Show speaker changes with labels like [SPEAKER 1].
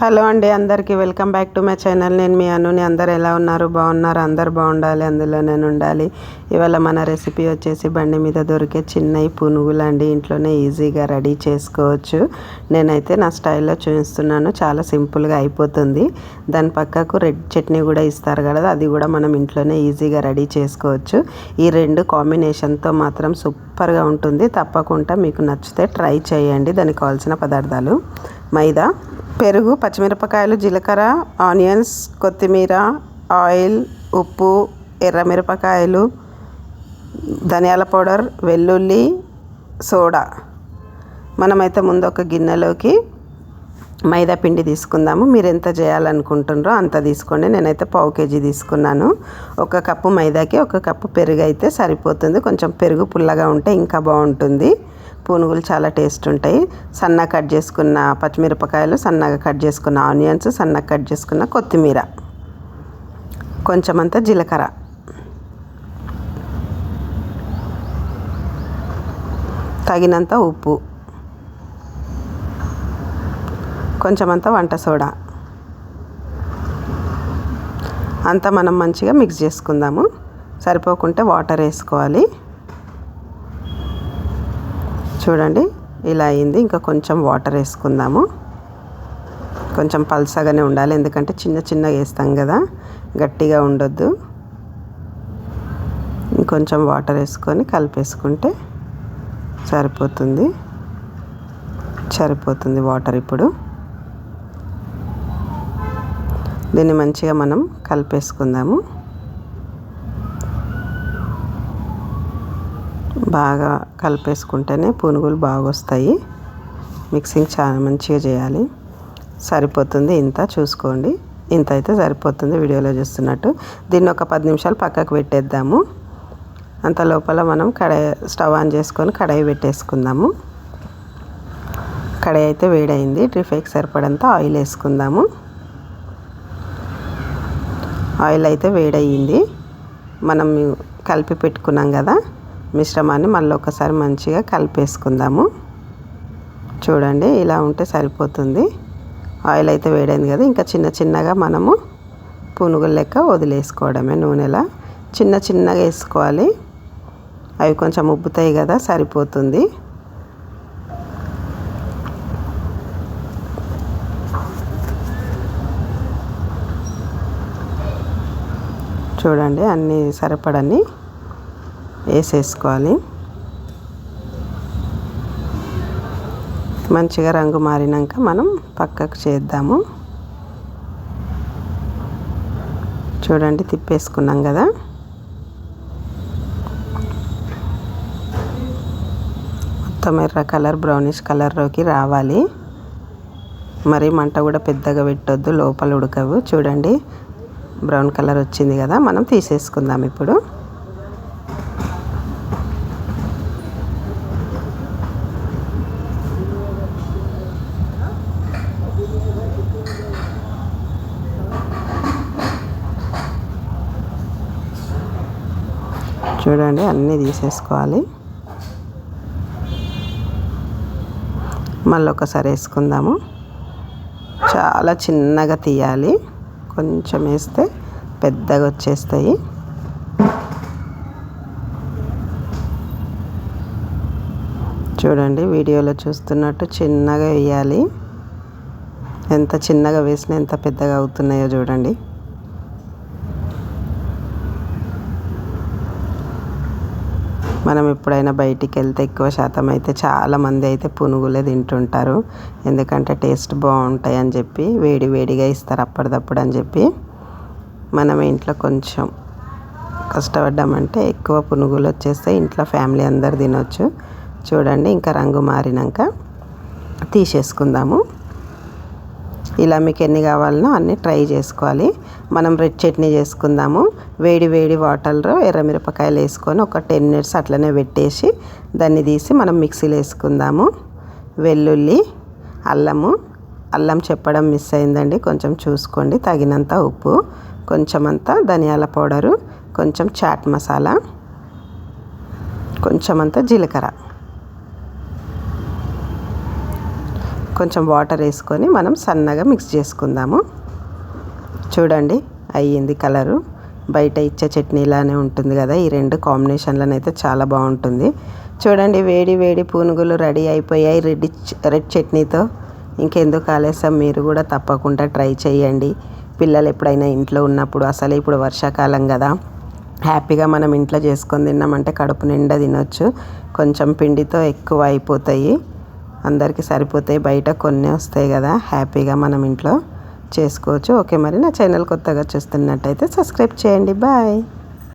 [SPEAKER 1] Hello అండి అందరికీ welcome back to my channel. నేను మీ అనుని. అందరు ఎలా ఉన్నారు? బాగున్నారు? అందరు బాగుండాలి అందులో నేను ఉండాలి. ఇవాళ మన రెసిపీ వచ్చేసి బండి మీద దొరికే చిన్నవి పునుగులు అండి ఇంట్లోనే ఈజీగా రెడీ చేసుకోవచ్చు. నేనైతే నా స్టైల్లో చూపిస్తున్నాను. చాలా సింపుల్గా అయిపోతుంది. దాని పక్కకు రెడ్ చట్నీ కూడా ఇస్తారు కదా అది కూడా మనం ఇంట్లోనే ఈజీగా రెడీ చేసుకోవచ్చు. ఈ రెండు కాంబినేషన్తో మాత్రం సూపర్గా ఉంటుంది. తప్పకుండా మీకు నచ్చితే ట్రై చేయండి. దానికి కావాల్సిన పదార్థాలు. మైదా పెరుగు పచ్చిమిరపకాయలు జీలకర్ర ఆనియన్స్ కొత్తిమీర ఆయిల్ ఉప్పు ఎర్రమిరపకాయలు ధనియాల పౌడర్ వెల్లుల్లి సోడా. మనమైతే ముందు ఒక గిన్నెలోకి మైదా పిండి తీసుకుందాము. మీరు ఎంత చేయాలనుకుంటున్నారో అంత తీసుకోండి. నేనైతే పావు కేజీ తీసుకున్నాను. ఒక కప్పు మైదాకి ఒక కప్పు పెరుగు అయితే సరిపోతుంది. కొంచెం పెరుగు పుల్లగా ఉంటే ఇంకా బాగుంటుంది. పునుగులు చాలా టేస్ట్ ఉంటాయి. సన్నగా కట్ చేసుకున్న పచ్చిమిరపకాయలు సన్నగా కట్ చేసుకున్న ఆనియన్స్ సన్నగా కట్ చేసుకున్న కొత్తిమీర. కొంచెం జీలకర్ర. తగినంత ఉప్పు. కొంచెం వంట సోడా. అంతా మనం మంచిగా మిక్స్ చేసుకుందాము. సరిపోకుంటే వాటర్ వేసుకోవాలి. చూడండి ఇలా అయింది. ఇంకా కొంచెం వాటర్ వేసుకుందాము. కొంచెం పల్సగానే ఉండాలి ఎందుకంటే చిన్న చిన్నగా వేస్తాం కదా గట్టిగా ఉండొద్దు. ఇంకొంచెం వాటర్ వేసుకొని కలిపేసుకుంటే సరిపోతుంది. సరిపోతుంది వాటర్ ఇప్పుడు. దీన్ని మంచిగా మనం కలిపేసుకుందాము. బాగా కలిపేసుకుంటేనే పునుగులు బాగా వస్తాయి మిక్సింగ్ చాలా మంచిగా చేయాలి. సరిపోతుంది ఇంత చూసుకోండి. ఇంత అయితే సరిపోతుంది వీడియోలో చూస్తున్నట్టు. దీన్ని ఒక పది నిమిషాలు పక్కకు పెట్టేద్దాము. అంత లోపల మనం కడాయి స్టవ్ ఆన్ చేసుకొని కడాయి పెట్టేసుకుందాము. కడాయి అయితే వేడైంది. ట్రిఫైకి సరిపడంత ఆయిల్ వేసుకుందాము. ఆయిల్ అయితే వేడయింది మనం కలిపి పెట్టుకున్నాం కదా. మిశ్రమాన్ని మళ్ళీ ఒకసారి మంచిగా కలిపేసుకుందాము. చూడండి ఇలా ఉంటే సరిపోతుంది. ఆయిల్ అయితే వేడైంది కదా ఇంకా చిన్న చిన్నగా మనము పునుగులు లెక్క వదిలేసుకోవడమే నూనెలా. చిన్న చిన్నగా వేసుకోవాలి. అవి కొంచెం ఉబ్బుతాయి కదా సరిపోతుంది. చూడండి అన్నీ సరిపడని వేసేసుకోవాలి. మంచిగా రంగు మారినాక మనం పక్కకు చేద్దాము. చూడండి తిప్పేసుకున్నాం కదా. మొత్తం ఎర్ర కలర్ బ్రౌనిష్ కలర్లోకి రావాలి. మరి మంట కూడా పెద్దగా పెట్టొద్దు లోపల ఉడకవు. చూడండి బ్రౌన్ కలర్ వచ్చింది కదా మనం తీసేసుకుందాం ఇప్పుడు. చూడండి అన్నీ తీసేసుకోవాలి. మళ్ళీ ఒకసారి వేసుకుందాము. చాలా చిన్నగా తీయాలి. కొంచెం వేస్తే పెద్దగా వచ్చేస్తాయి. చూడండి వీడియోలో చూస్తున్నట్టు చిన్నగా వేయాలి. ఎంత చిన్నగా వేసినా ఎంత పెద్దగా అవుతున్నాయో చూడండి. మనం ఎప్పుడైనా బయటికి వెళ్తే ఎక్కువ శాతం అయితే చాలామంది అయితే పునుగులే తింటుంటారు. ఎందుకంటే టేస్ట్ బాగుంటాయి అని చెప్పి వేడి వేడిగా ఇస్తారు అప్పటిదప్పుడు అని చెప్పి. మనం ఇంట్లో కొంచెం కష్టపడ్డామంటే ఎక్కువ పునుగులు వచ్చేస్తే ఇంట్లో ఫ్యామిలీ అందరు తినొచ్చు. చూడండి ఇంకా రంగు మారినాక తీసేసుకుందాము. ఇలా మీకు ఎన్ని కావాలనో అన్నీ ట్రై చేసుకోవాలి. మనం రెడ్ చట్నీ చేసుకుందాము. వేడి వేడి వాటర్లో ఎర్రమిరపకాయలు వేసుకొని ఒక టెన్ మినిట్స్ అట్లనే పెట్టేసి దాన్ని తీసి మనం మిక్సీలో వేసుకుందాము. వెల్లుల్లి అల్లము. అల్లం చెప్పడం మిస్ అయిందండి. కొంచెం చూసుకోండి. తగినంత ఉప్పు కొంచెం అంత ధనియాల పౌడరు కొంచెం చాట్ మసాలా కొంచెం అంతా జీలకర్ర. కొంచెం వాటర్ వేసుకొని మనం సన్నగా మిక్స్ చేసుకుందాము. చూడండి అయ్యింది కలరు. బయట ఇచ్చే చట్నీ ఇలానే ఉంటుంది కదా ఈ రెండు కాంబినేషన్లను అయితే చాలా బాగుంటుంది. చూడండి వేడి వేడి పూనుగులు రెడీ అయిపోయాయి రెడ్ రెడ్ చట్నీతో. ఇంకెందుకు ఆలస్యం మీరు కూడా తప్పకుండా ట్రై చేయండి. పిల్లలు ఎప్పుడైనా ఇంట్లో ఉన్నప్పుడు అసలు ఇప్పుడు వర్షాకాలం కదా. హ్యాపీగా మనం ఇంట్లో చేసుకొని తిన్నామంటే కడుపు నిండా తినొచ్చు. కొంచెం పిండితో ఎక్కువ అయిపోతాయి. అందరికీ సరిపోతాయి. బయట కొన్ని వస్తాయి కదా. హ్యాపీగా మనం ఇంట్లో చేసుకోవచ్చు. ఓకే మరి నా ఛానల్ కొత్తగా చూస్తున్నట్టయితే సబ్స్క్రైబ్ చేయండి. బాయ్.